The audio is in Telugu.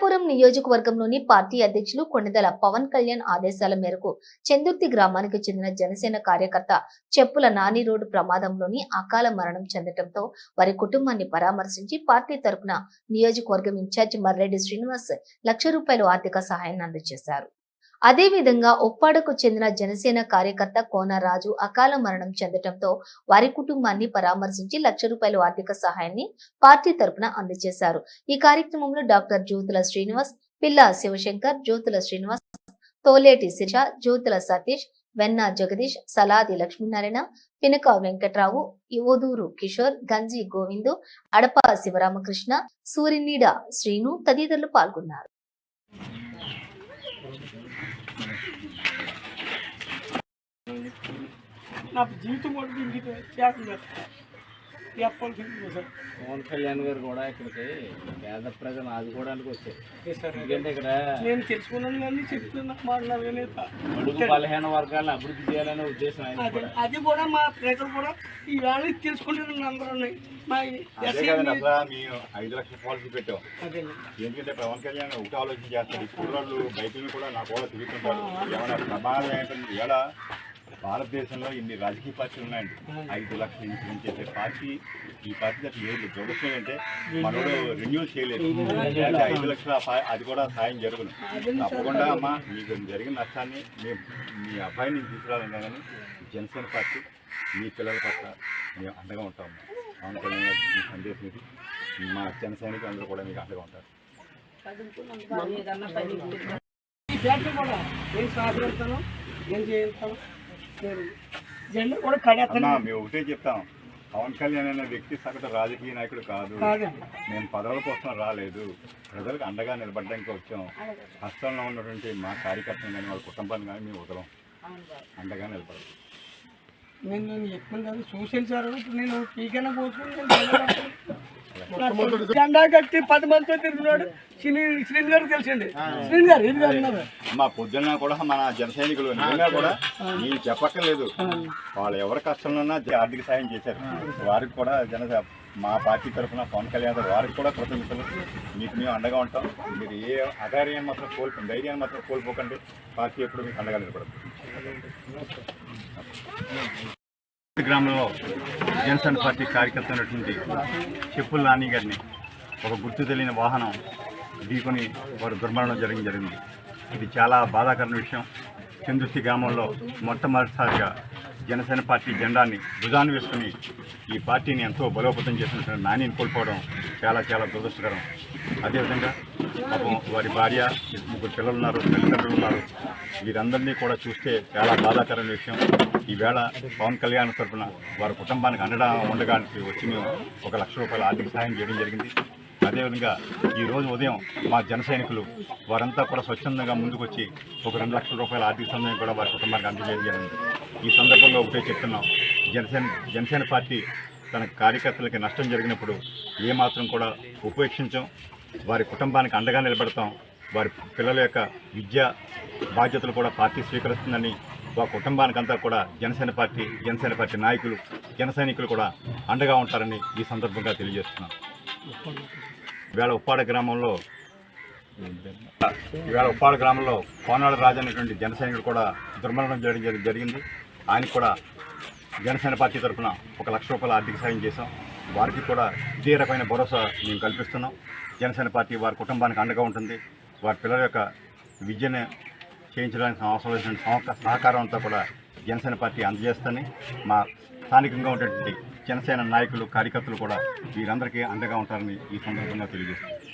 పిఠాపురం నియోజకవర్గంలోని పార్టీ అధ్యక్షులు కొండదల పవన్ కళ్యాణ్ ఆదేశాల మేరకు చందుర్తి గ్రామానికి చెందిన జనసేన కార్యకర్త చెప్పుల నాని రోడ్డు ప్రమాదంలోని అకాల మరణం చెందటంతో వారి కుటుంబాన్ని పరామర్శించి పార్టీ తరపున నియోజకవర్గం ఇన్ఛార్జి మర్రెడ్డి శ్రీనివాస్ లక్ష రూపాయల ఆర్థిక సహాయాన్ని అందజేశారు. అదేవిధంగా ఒప్పాడకు చెందిన జనసేన కార్యకర్త కోనరాజు అకాల మరణం చెందటంతో వారి కుటుంబాన్ని పరామర్శించి లక్ష రూపాయల ఆర్థిక సహాయాన్ని పార్టీ తరపున అందజేశారు. ఈ కార్యక్రమంలో డాక్టర్ జ్యోతుల శ్రీనివాస్ పిల్ల శివశంకర్ జ్యోతుల శ్రీనివాస్ తోలేటి శిష జ్యోతుల సతీష్ వెన్న జగదీష్ సలాది లక్ష్మీనారాయణ పినక వెంకట్రావు యువదూరు కిషోర్ గంజి గోవిందు అడప శివరామకృష్ణ సూరినీడ శ్రీను తదితరులు పాల్గొన్నారు. నా జీవితం కూడా దీనికి చేస్తుంది పవన్ కళ్యాణ్ గారు కూడా ఇక్కడికి పేద ప్రజలు ఆదుకోవడానికి వచ్చారు. సార్ ఎందుకంటే ఇక్కడ నేను తెలుసుకున్నాను కానీ చెప్తున్నా బడుగు బలహీన వర్గాలను అభివృద్ధి చేయాలనే ఉద్దేశం ఆయన అది కూడా. మా ప్రజలు కూడా ఈ వేళ తెలుసుకుంటున్నాను అందరూ మేము ఐదు లక్షల పాలసీ పెట్టాం. అదే ఎందుకంటే పవన్ కళ్యాణ్ ఒకటి ఆలోచన చేస్తారు ఈ కుర్రాళ్ళు బైకులు కూడా నా కూడా తిరుగుతుంటారు. ఏమైనా ప్రమాదం ఏంటంటే ఇలా భారతదేశంలో ఇన్ని రాజకీయ పార్టీలు ఉన్నాయండి. ఐదు లక్షలు ఇన్సూరెన్స్ చేసే పార్టీ ఈ పార్టీ అసలు లేదు దురదృష్టం అంటే మనోడు రెన్యూల్ చేయలేదు. ఐదు లక్షల అది కూడా సాయం జరుగును తప్పకుండా అమ్మా మీకు జరిగిన నష్టాన్ని మేము మీ అబ్బాయిని తీసుకురావాలన్నా కానీ జనసేన పార్టీ మీ పిల్లల పట్ల మేము అండగా ఉంటాము. పవన్ కళ్యాణ్ గారి సందేశం ఇది. మా జన సైనికులు అందరూ కూడా మీకు అండగా ఉంటారు. ఈ బ్యాటరీ కూడా నేను సహకరిస్తాను? నేను చేయిస్తాను జెండా కూడా మేము ఒకటే చెప్తాం. పవన్ కళ్యాణ్ అనే వ్యక్తి సగటు రాజకీయ నాయకుడు కాదు. మేము పదవుల కోసం రాలేదు. ప్రజలకు అండగా నిలబడడానికి వచ్చాం. కష్టంలో ఉన్నటువంటి మా కార్యకర్తలు కానీ వాళ్ళ కుటుంబాన్ని కానీ మేము వదలం. అండగా నిలబడతాం నేను నేను చెప్పింది చూసాను సార్ ఇప్పుడు నేను టీకైనా పోసుకుని జెండా కట్టి పది మందితో తిరుగుతున్నాడు. శ్రీ శ్రీని గారు తెలుసండి శ్రీని గారు ఇది మా పొద్దున్న కూడా మన జన సైనికులు నిజంగా కూడా నేను చెప్పక్కర్లేదు. వాళ్ళు ఎవరి కష్టంలో ఉన్నా జ- ఆర్థిక సాయం చేశారు. వారికి కూడా జన మా పార్టీ తరఫున పవన్ కళ్యాణ్ గారు వారికి కూడా కృతజ్ఞతలు. మీకు మేము అండగా ఉంటాం. మీరు ఏ అధైర్యాన్ని మాత్రం కోల్పో ధైర్యాన్ని మాత్రం కోల్పోకండి. పార్టీ ఎప్పుడు మీకు అండగా నిలబడదు. గ్రామంలో జనసేన పార్టీ కార్యకర్త ఉన్నటువంటి చెప్పుల నాని గారిని ఒక గుర్తు తెలియని వాహనం ఢీకొని వారు దుర్మరణం జరిగింది జరిగింది. ఇది చాలా బాధాకరమైన విషయం. చందుర్తి గ్రామంలో మొట్టమొదటిసారిగా జనసేన పార్టీ జెండాని భుజాన్ని వేసుకుని ఈ పార్టీని ఎంతో బలోపేతం చేసినటువంటి నానిని కోల్పోవడం చాలా చాలా దురదృష్టకరం. అదేవిధంగా వారి భార్య ముగ్గురు పిల్లలు ఉన్నారు తల్లిదండ్రులు ఉన్నారు. వీరందరినీ కూడా చూస్తే చాలా బాధాకరమైన విషయం. ఈవేళ పవన్ కళ్యాణ్ తరఫున వారి కుటుంబానికి అండగా ఉండడానికి వచ్చి మేము ఒక లక్ష రూపాయల ఆర్థిక సహాయం చేయడం జరిగింది. అదేవిధంగా ఈరోజు ఉదయం మా జన సైనికులు వారంతా కూడా స్వచ్ఛందంగా ముందుకొచ్చి ఒక రెండు లక్షల రూపాయల ఆర్థిక సహాయం కూడా వారి కుటుంబానికి అందజేయడం జరిగింది. ఈ సందర్భంగా ఒకటే చెప్తున్నాం. జనసేన జనసేన పార్టీ తన కార్యకర్తలకి నష్టం జరిగినప్పుడు ఏమాత్రం కూడా ఉపేక్షించాం. వారి కుటుంబానికి అండగా నిలబడతాం. వారి పిల్లల యొక్క విద్య బాధ్యతలు కూడా పార్టీ స్వీకరిస్తుందని వారి కుటుంబానికి అంతా కూడా జనసేన పార్టీ జనసేన పార్టీ నాయకులు జన సైనికులు కూడా అండగా ఉంటారని ఈ సందర్భంగా తెలియజేస్తున్నాం. ఇవాళ ఉప్పాడ గ్రామంలో ఇవాళ ఉప్పాడ గ్రామంలో కోనాడ రాజు అనేటువంటి జన సైనికుడు కూడా దుర్మరణం చేయడం జరిగింది. ఆయనకు కూడా జనసేన పార్టీ తరఫున ఒక లక్ష రూపాయల ఆర్థిక సాయం చేశాం. వారికి కూడా ఇదే రకమైన భరోసా మేము కల్పిస్తున్నాం. జనసేన పార్టీ వారి కుటుంబానికి అండగా ఉంటుంది. వారి పిల్లల యొక్క విద్యను చేయించడానికి అవసరమైన సహక- సహకారం అంతా కూడా జనసేన పార్టీ అందజేస్తని మా స్థానికంగా ఉన్నటువంటి జనసేన నాయకులు కార్యకర్తలు కూడా వీరందరికీ అండగా ఉంటారని ఈ సందర్భంగా తెలియజేస్తున్నారు